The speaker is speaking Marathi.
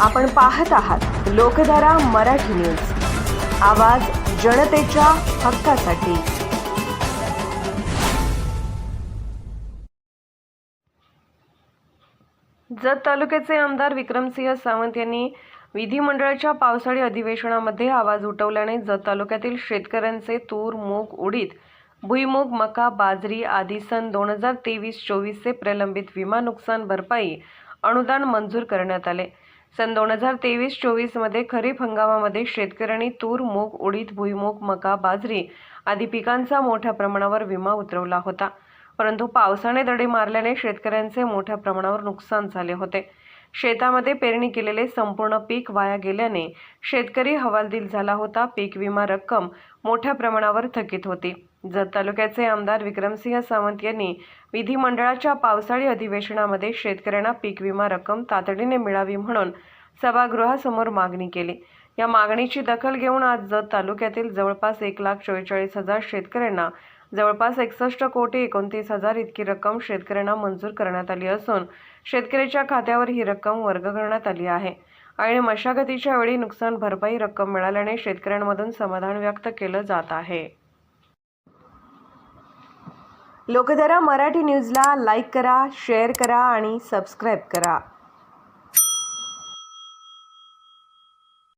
आपण पाहत आहात लोकधारा मराठी न्यूज. आवाज जनतेच्या हक्कासाठी. जत तालुक्याचे आमदार विक्रमसिंह सावंत यांनी विधिमंडळाच्या पावसाळी अधिवेशनामध्ये आवाज उठवल्याने जत तालुक्यातील शेतकऱ्यांचे तूर मूग उडीद भुईमूग मका बाजरी आदी सन दोन हजार तेवीस चोवीसचे प्रलंबित विमा नुकसान भरपाई अनुदान मंजूर करण्यात आले. सन दोन हजार तेवीस चोवीसमध्ये खरीप हंगामामध्ये शेतकऱ्यांनी तूर मूग उडीद भुईमूग मका बाजरी आदी पिकांचा मोठ्या प्रमाणावर विमा उतरवला होता. परंतु पावसाने दडी मारल्याने शेतकऱ्यांचे मोठ्या प्रमाणावर नुकसान झाले होते. शेतामध्ये पेरणी केलेले संपूर्ण पीक वाया गेल्याने शेतकरी हवालदिल झाला होता. पीक विमा रक्कम मोठ्या प्रमाणावर थकीत होती. जत तालुक्याचे आमदार विक्रमसिंह सावंत यांनी विधिमंडळाच्या पावसाळी अधिवेशनामध्ये शेतकऱ्यांना पीक विमा रक्कम तातडीने मिळावी म्हणून सभागृहासमोर मागणी केली. या मागणीची दखल घेऊन आज जत तालुक्यातील जवळपास एक लाख चव्वेचाळीस हजार शेतकऱ्यांना जवळपास एकसष्ट कोटी एकोणतीस हजार इतकी रक्कम शेतकऱ्यांना मंजूर करण्यात आली असून शेतकऱ्याच्या खात्यावर ही रक्कम वर्ग करण्यात आली आहे. आणि मशागतीच्या वेळी नुकसान भरपाई रक्कम मिळाल्याने शेतकऱ्यांमधून समाधान व्यक्त केलं जात आहे. लोकधारा मराठी न्यूजला लाईक करा शेअर करा आणि सबस्क्राईब करा.